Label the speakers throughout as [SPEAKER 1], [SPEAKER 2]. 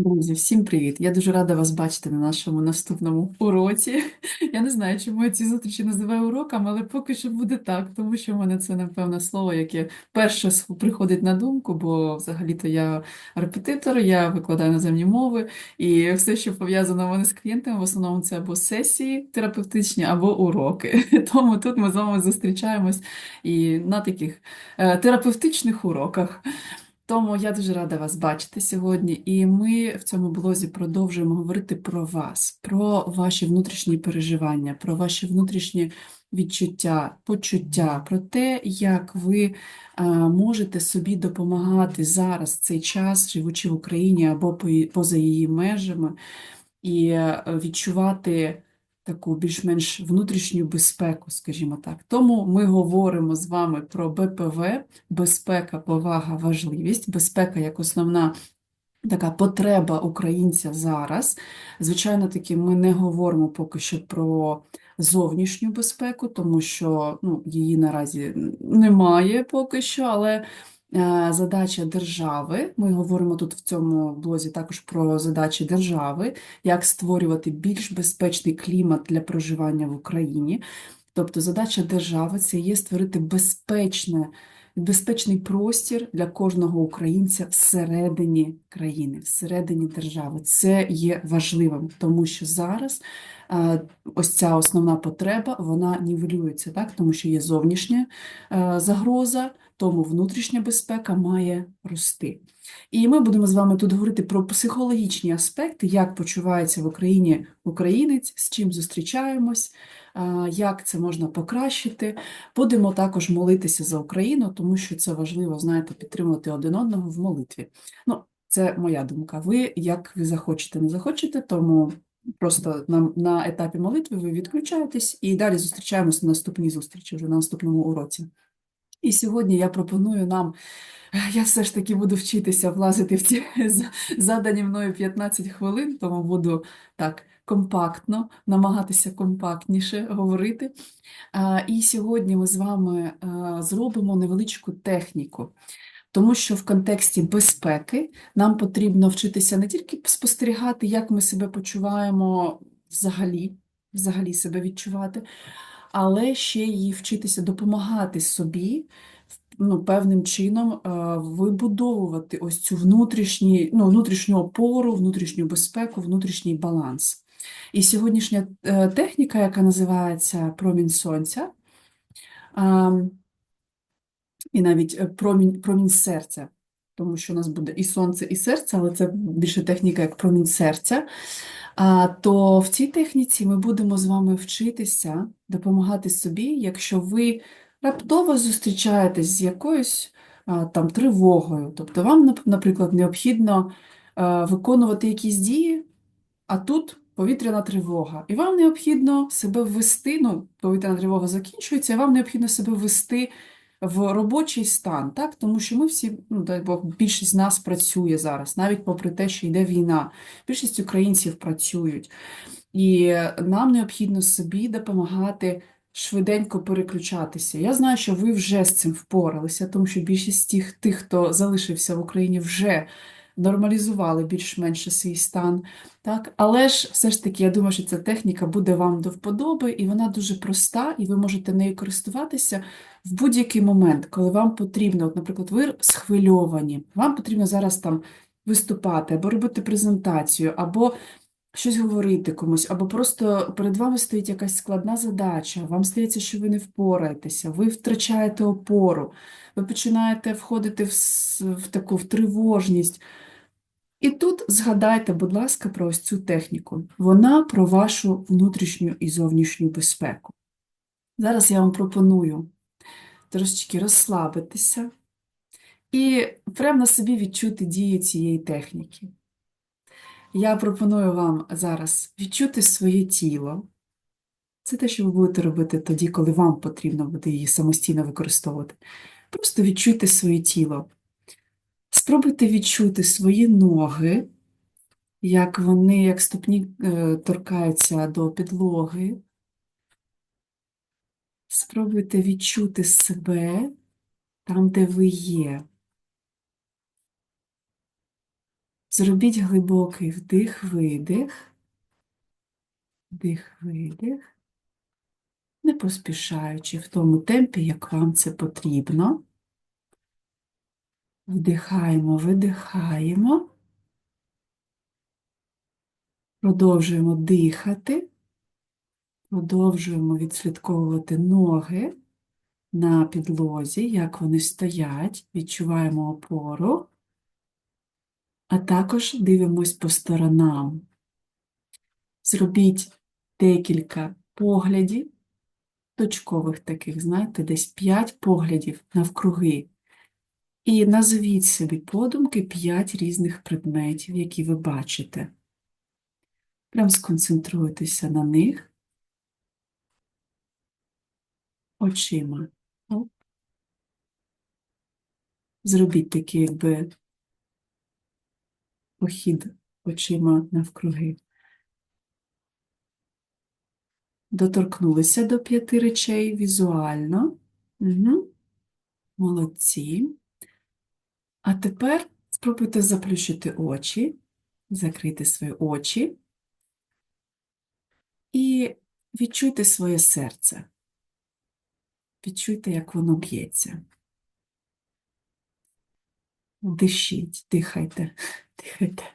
[SPEAKER 1] Друзі, всім привіт! Я дуже рада вас бачити на нашому наступному уроці. Я не знаю, чому я ці зустрічі називаю уроками, але поки що буде так, тому що в мене це, напевно, слово, яке перше приходить на думку, бо взагалі-то я репетитор, я викладаю іноземні мови, і все, що пов'язано мене з клієнтами, в основному це або сесії терапевтичні, або уроки. Тому тут ми з вами зустрічаємось і на таких е, терапевтичних уроках. Тому я дуже рада вас бачити сьогодні, і ми в цьому блозі продовжуємо говорити про вас, про ваші внутрішні переживання, про ваші внутрішні відчуття, почуття, про те, як ви а, можете собі допомагати зараз, цей час, живучи в Україні або поза її межами, і е, відчувати таку більш-менш внутрішню безпеку, скажімо так. Тому ми говоримо з вами про БПВ, безпека, повага, важливість, безпека як основна. Така потреба українця зараз. Звичайно, таки ми не говоримо поки що про зовнішню безпеку, тому що ну, її наразі немає поки що, але задача держави, ми говоримо тут в цьому блозі також про задачі держави, як створювати більш безпечний клімат для проживання в Україні. Тобто задача держави це є створити безпечне, безпечний простір для кожного українця всередині країни, всередині держави. Це є важливим, тому що зараз е, ось ця основна потреба вона нівелюється, так? тому що є зовнішня е, загроза, тому внутрішня безпека має рости. І ми будемо з вами тут говорити про психологічні аспекти, як почувається в Україні українець, з чим зустрічаємось, як це можна покращити. Будемо також молитися за Україну, тому що це важливо, знаєте, підтримувати один одного в молитві. Ну, це моя думка. Ви як ви захочете, не захочете, тому просто на, на етапі молитви ви відключаєтесь і далі зустрічаємось на наступній зустрічі, вже на наступному уроці. І сьогодні я пропоную нам, я все ж таки буду вчитися влазити в ці задані мною 15 хвилин, тому буду так компактно, намагатися компактніше говорити. І сьогодні ми з вами зробимо невеличку техніку, тому що в контексті безпеки нам потрібно вчитися не тільки спостерігати, як ми себе почуваємо взагалі, взагалі себе відчувати, але ще й вчитися допомагати собі ну, певним чином е, вибудовувати ось цю внутрішні, ну, внутрішню опору, внутрішню безпеку, внутрішній баланс. І сьогоднішня е, техніка, яка називається промінь сонця, і навіть е, промінь, промінь серця, тому що у нас буде і сонце, і серце, але це більше техніка як промінь серця. А, то в цій техніці ми будемо з вами вчитися допомагати собі, якщо ви раптово зустрічаєтесь з якоюсь а, там тривогою, тобто вам, наприклад, необхідно а, виконувати якісь дії, а тут повітряна тривога, і вам необхідно себе ввести, ну, повітряна тривога закінчується, і вам необхідно себе ввести в робочий стан, так? Тому що ми всі, ну, дай Бог, більшість з нас працює зараз, навіть попри те, що йде війна. Більшість українців працюють, і нам необхідно собі допомагати швиденько переключатися. Я знаю, що ви вже з цим впоралися, тому що більшість тих, тих хто залишився в Україні, вже нормалізували більш-менше свій стан. Так? Але ж все ж таки, я думаю, що ця техніка буде вам до вподоби, і вона дуже проста, і ви можете нею користуватися в будь-який момент, коли вам потрібно, от, наприклад, ви схвильовані, вам потрібно зараз там виступати, або робити презентацію, або щось говорити комусь, або просто перед вами стоїть якась складна задача, вам здається, що ви не впораєтеся, ви втрачаєте опору, ви починаєте входити в, в таку в тривожність. І тут згадайте, будь ласка, про ось цю техніку. Вона про вашу внутрішню і зовнішню безпеку. Зараз я вам пропоную трошечки розслабитися і прямо на собі відчути дію цієї техніки. Я пропоную вам зараз відчути своє тіло. Це те, що ви будете робити тоді, коли вам потрібно буде її самостійно використовувати. Просто відчуйте своє тіло. Спробуйте відчути свої ноги, як вони, як ступні е, торкаються до підлоги. Спробуйте відчути себе там, де ви є. Зробіть глибокий вдих-видих, вдих-видих, не поспішаючи в тому темпі, як вам це потрібно. Вдихаємо, видихаємо. Продовжуємо дихати, продовжуємо відслідковувати ноги на підлозі, як вони стоять, відчуваємо опору, а також дивимось по сторонам. Зробіть декілька поглядів, точкових таких, знаєте, десь 5 поглядів навкруги. І назвіть собі подумки 5 різних предметів, які ви бачите. Прям сконцентруйтеся на них очима. Зробіть такий, якби похід очима навкруги. Доторкнулися до п'яти речей візуально. Угу. Молодці. А тепер спробуйте заплющити очі, закрити свої очі і відчуйте своє серце. Відчуйте, як воно б'ється. Дишіть, дихайте, дихайте.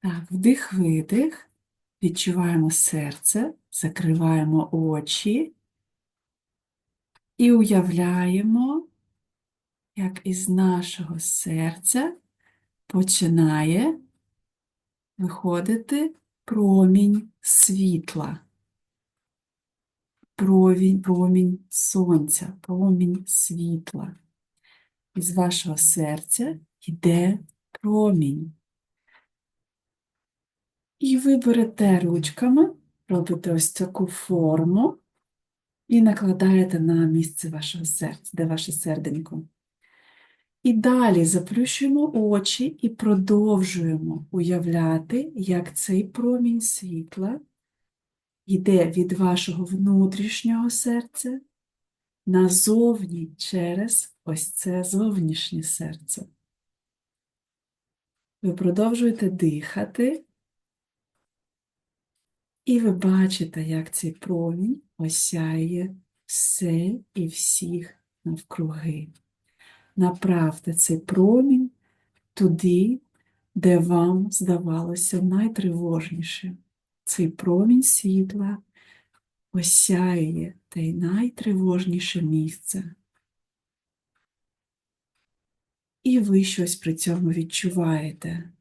[SPEAKER 1] Так, вдих-видих. Відчуваємо серце, закриваємо очі і уявляємо, як із нашого серця починає виходити промінь світла, промінь, промінь сонця, промінь світла. Із вашого серця йде промінь. І ви берете ручками, робите ось таку форму і накладаєте на місце вашого серця, де ваше серденько. І далі заплющуємо очі і продовжуємо уявляти, як цей промінь світла йде від вашого внутрішнього серця назовні через ось це зовнішнє серце. Ви продовжуєте дихати, і ви бачите, як цей промінь осяє все і всіх навкруги. Направте цей промінь туди, де вам здавалося найтривожніше. Цей промінь світла осяє те найтривожніше місце. І ви щось при цьому відчуваєте.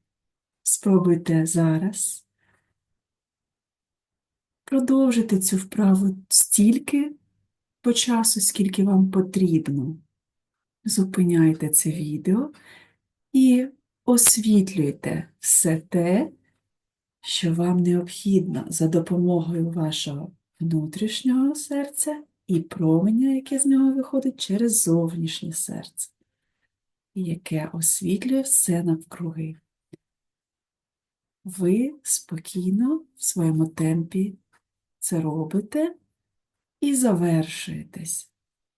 [SPEAKER 1] Спробуйте зараз продовжити цю вправу стільки по часу, скільки вам потрібно. Зупиняйте це відео і освітлюйте все те, що вам необхідно за допомогою вашого внутрішнього серця і променя, яке з нього виходить через зовнішнє серце, яке освітлює все навкруги. Ви спокійно в своєму темпі це робите і завершуєтесь.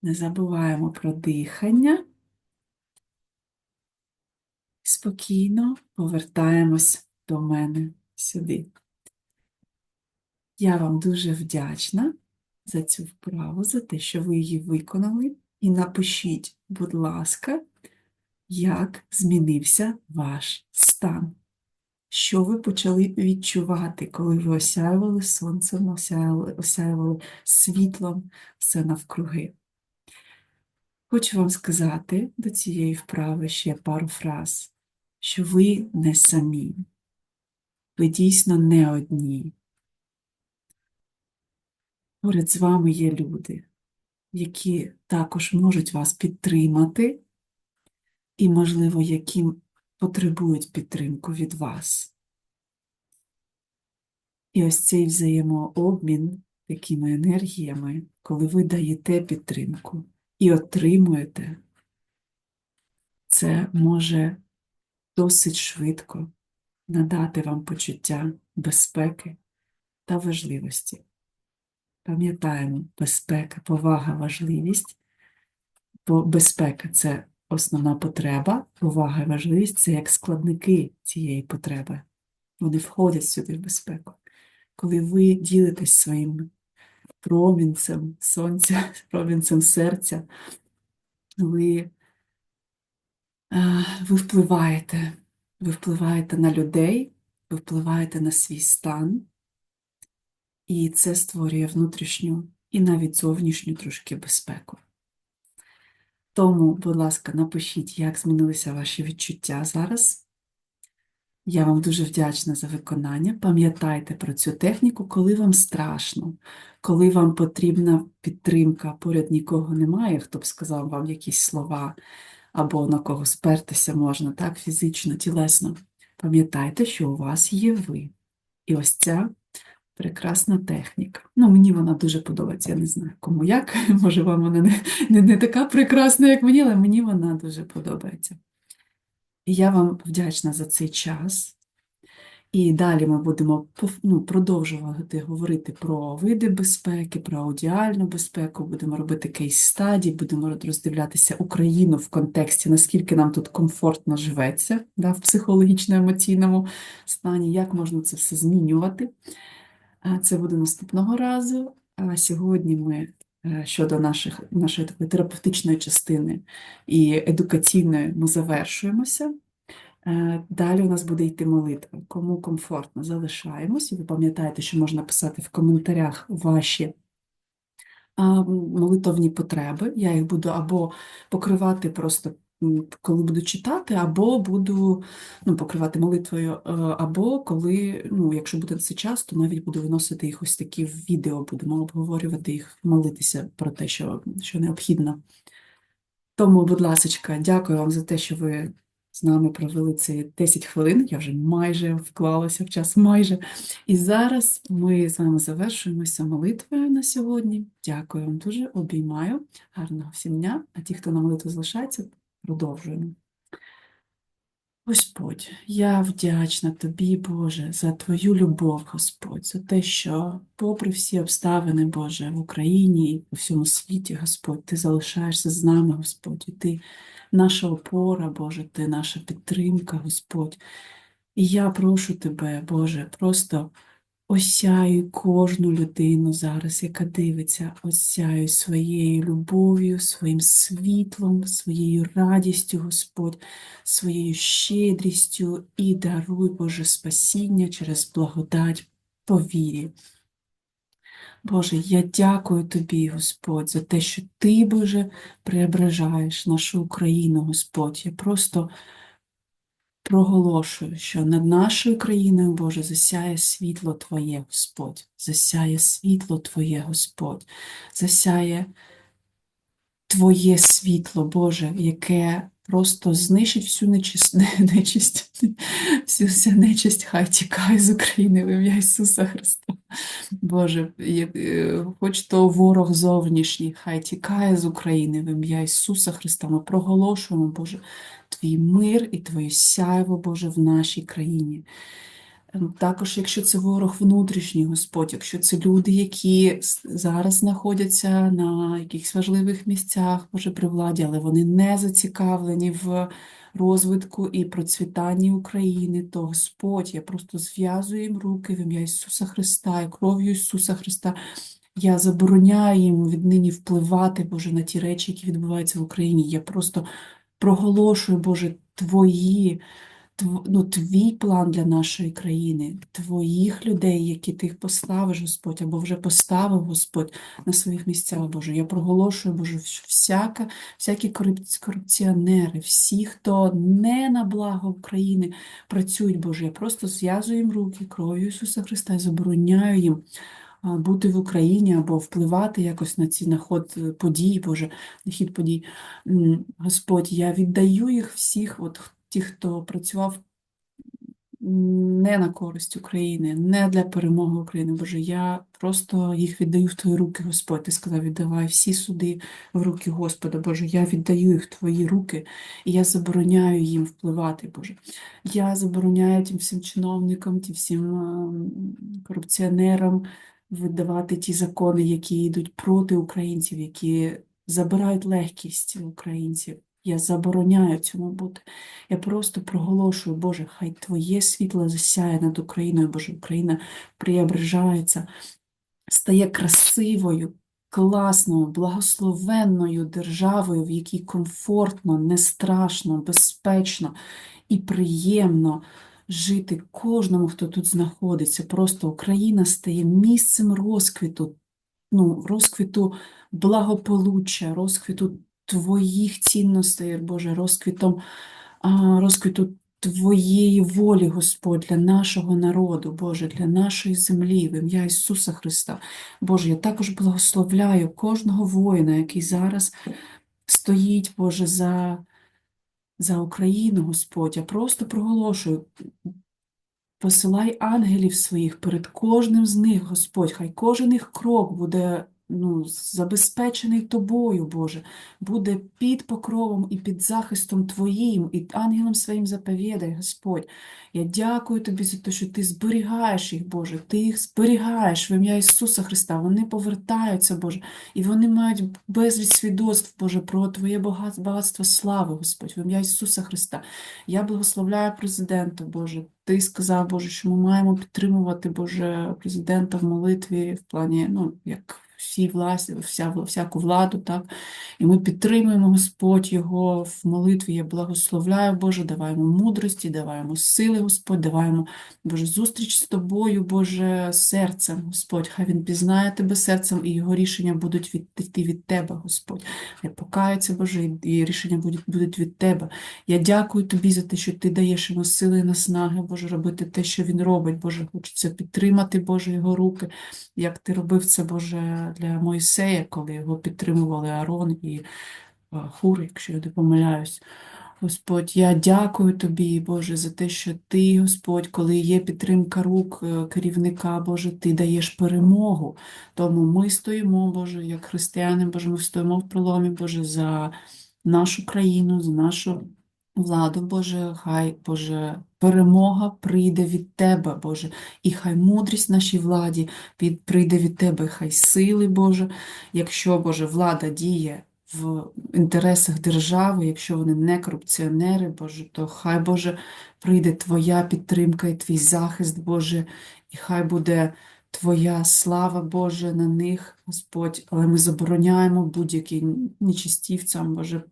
[SPEAKER 1] Не забуваємо про дихання. Спокійно повертаємось до мене сюди. Я вам дуже вдячна за цю вправу, за те, що ви її виконали. І напишіть, будь ласка, як змінився ваш стан. Що ви почали відчувати, коли ви осяювали сонцем, осяювали, осяювали світлом все навкруги. Хочу вам сказати до цієї вправи ще пару фраз, що ви не самі, ви дійсно не одні. Поряд з вами є люди, які також можуть вас підтримати і, можливо, які потребують підтримку від вас. І ось цей взаємообмін такими енергіями, коли ви даєте підтримку і отримуєте, це може досить швидко надати вам почуття безпеки та важливості. Пам'ятаємо, безпека, повага, важливість, бо безпека це основна потреба, увага і важливість це як складники цієї потреби. Вони входять сюди в безпеку. Коли ви ділитесь своїм промінцем сонця, промінцем серця, ви, е, ви впливаєте, ви впливаєте на людей, ви впливаєте на свій стан, і це створює внутрішню і навіть зовнішню трошки безпеку. Тому, будь ласка, напишіть, як змінилися ваші відчуття зараз. Я вам дуже вдячна за виконання. Пам'ятайте про цю техніку, коли вам страшно, коли вам потрібна підтримка, поряд нікого немає, хто б сказав вам якісь слова, або на кого спертися можна, так, фізично, тілесно. Пам'ятайте, що у вас є ви. І ось ця прекрасна техніка. Ну, мені вона дуже подобається, я не знаю, кому як. Може, вам вона не, не, не така прекрасна, як мені, але мені вона дуже подобається. Я вам вдячна за цей час. І далі ми будемо ну, продовжувати говорити про види безпеки, про аудіальну безпеку, будемо робити кейс-стаді, будемо роздивлятися Україну в контексті, наскільки нам тут комфортно живеться да, в психологічно-емоційному стані, як можна це все змінювати. Це буде наступного разу. А сьогодні ми щодо наших, нашої такої терапевтичної частини і едукаційної ми завершуємося. Е, Далі у нас буде йти молитва. Кому комфортно, залишаємось. Ви пам'ятаєте, що можна писати в коментарях ваші молитовні потреби. Я їх буду або покривати просто, коли буду читати, або буду ну, покривати молитвою, е, або коли, ну, якщо буде це час, то навіть буду виносити їх ось такі відео, будемо обговорювати їх, молитися про те, що, що необхідно. Тому, будь ласка, дякую вам за те, що ви з нами провели ці 10 хвилин. Я вже майже вклалася в час, майже. І зараз ми з вами завершуємося молитвою на сьогодні. Дякую вам дуже, обіймаю. Гарного всім дня. А ті, хто на молитву залишається, продовжуємо. Господь, я вдячна тобі, Боже, за твою любов, Господь, за те, що, попри всі обставини, Боже, в Україні і по всьому світі, Господь, ти залишаєшся з нами, Господь, і ти наша опора, Боже, ти наша підтримка, Господь. І я прошу тебе, Боже, просто осяюй кожну людину зараз, яка дивиться, осяюй своєю любов'ю, своїм світлом, своєю радістю, Господь, своєю щедрістю і даруй, Боже, спасіння через благодать по вірі. Боже, я дякую Тобі, Господь, за те, що Ти, Боже, преображаєш нашу Україну, Господь. Я просто проголошую, що над нашою країною, Боже, засяє світло Твоє, Господь, засяє світло Твоє, Господь, засяє Твоє світло, Боже, яке просто знищить всю нечисть, нечисть, всю вся нечисть, хай тікає з України в ім'я Ісуса Христа. Боже, е, хоч то ворог зовнішній, хай тікає з України в ім'я Ісуса Христа. Ми проголошуємо, Боже, Твій мир і Твоє сяйво, Боже, в нашій країні. Ем, Також, якщо це ворог внутрішній, Господь, якщо це люди, які зараз знаходяться на якихось важливих місцях, Боже, при владі, але вони не зацікавлені в розвитку і процвітанні України, то Господь, я просто зв'язую їм руки в ім'я Ісуса Христа і кров'ю Ісуса Христа. Я забороняю їм віднині впливати, Боже, на ті речі, які відбуваються в Україні. Я просто проголошую, Боже, Твої тв- ну, твій план для нашої країни, твоїх людей, які ти їх поставиш, Господь, або вже поставив Господь на своїх місцях, Боже. Я проголошую, Боже, вс- всяка, всякі корупціонери, всі, хто не на благо України працюють, Боже. Я просто зв'язую їм руки кров'ю Ісуса Христа і забороняю їм бути в Україні або впливати якось на ці на ход е, подій, Боже, на хід подій. Господь, я віддаю їх всіх, от ті, хто працював не на користь України, не для перемоги України. Боже, я просто їх віддаю в Твої руки, Господь. Ти сказав, віддавай всі суди в руки Господа. Боже, я віддаю їх в Твої руки, і я забороняю їм впливати, Боже. Я забороняю тим всім чиновникам, тим всім ем, корупціонерам видавати ті закони, які йдуть проти українців, які забирають легкість українців. Я забороняю цьому бути. Я просто проголошую, Боже, хай Твоє світло засяє над Україною, Боже, Україна преображається, стає красивою, класною, благословенною державою, в якій комфортно, не страшно, безпечно і приємно жити кожному, хто тут знаходиться. Просто Україна стає місцем розквіту, ну, розквіту благополуччя, розквіту твоїх цінностей, Боже, розквітом, розквіту Твоєї волі, Господь, для нашого народу, Боже, для нашої землі, в ім'я Ісуса Христа. Боже, я також благословляю кожного воїна, який зараз стоїть, Боже, за, за Україну, Господь. Я просто проголошую. Посилай ангелів своїх перед кожним з них, Господь, хай кожен їх крок буде ну, забезпечений Тобою, Боже, буде під покровом і під захистом Твоїм, і ангелом своїм заповідай, Господь. Я дякую Тобі за те, що Ти зберігаєш їх, Боже, Ти їх зберігаєш в ім'я Ісуса Христа. Вони повертаються, Боже, і вони мають безліч свідоцтв, Боже, про Твоє багатство слави, Господь, в ім'я Ісуса Христа. Я благословляю президента, Боже. Ти сказав, Боже, що ми маємо підтримувати, Боже, президента в молитві в плані, ну, як всі власті, вся, всяку владу, так? І ми підтримуємо, Господь, його в молитві. Я благословляю, Боже, давай йому мудрості, давай йому сили, Господь, давай Боже, зустріч з тобою, Боже, серцем, Господь. Хай він пізнає тебе серцем, і його рішення будуть йти від тебе, Господь. Хай покаються, Боже, і рішення будуть, будуть від тебе. Я дякую тобі за те, що ти даєш йому сили і наснаги, Боже, робити те, що він робить. Боже, хочеться підтримати, Боже, його руки, як ти робив це, Боже, для Мойсея, коли його підтримували Аарон і е, Хур, якщо я не помиляюсь. Господь, я дякую тобі, Боже, за те, що ти, Господь, коли є підтримка рук е, керівника, Боже, ти даєш перемогу. Тому ми стоїмо, Боже, як християни, Боже, ми стоїмо в проломі, Боже, за нашу країну, за нашу владу, Боже, хай, Боже, перемога прийде від Тебе, Боже, і хай мудрість нашій владі прийде від Тебе, хай сили, Боже, якщо, Боже, влада діє в інтересах держави, якщо вони не корупціонери, Боже, то хай, Боже, прийде Твоя підтримка і Твій захист, Боже, і хай буде Твоя слава, Боже, на них, Господь, але ми забороняємо будь-яким нечистівцям, Боже,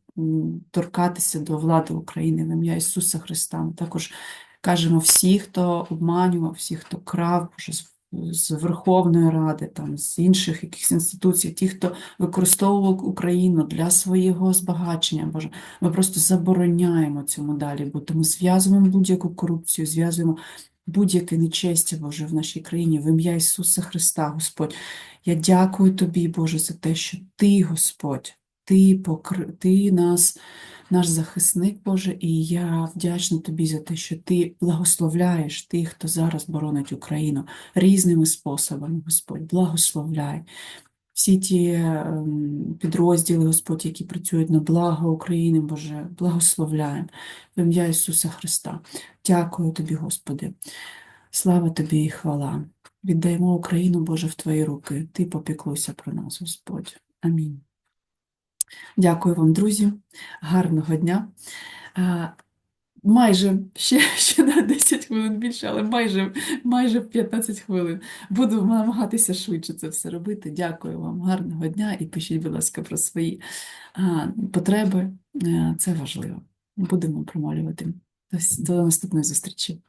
[SPEAKER 1] торкатися до влади України в ім'я Ісуса Христа. Ми також кажемо всі, хто обманював, всі, хто крав, з- Верховної Ради, там, з інших якихось інституцій, ті, хто використовував Україну для свого збагачення, Боже, ми просто забороняємо цьому далі бути. Ми зв'язуємо будь-яку корупцію, зв'язуємо будь-яке нечестя, Боже, в нашій країні, в ім'я Ісуса Христа, Господь. Я дякую Тобі, Боже, за те, що Ти, Господь, Ти, покр... Ти нас, наш захисник, Боже, і я вдячна Тобі за те, що Ти благословляєш тих, хто зараз боронить Україну різними способами, Господь, благословляй. Всі ті ем, підрозділи, Господь, які працюють на благо України, Боже, благословляємо в ім'я Ісуса Христа. Дякую Тобі, Господи. Слава Тобі і хвала. Віддаємо Україну, Боже, в Твої руки. Ти попіклуйся про нас, Господь. Амінь. Дякую вам, друзі. Гарного дня. Майже ще, ще на 10 хвилин більше, але майже, майже 15 хвилин. Буду намагатися швидше це все робити. Дякую вам, гарного дня і пишіть, будь ласка, про свої а, потреби. Е, Це важливо. Будемо промалювати. До наступної зустрічі.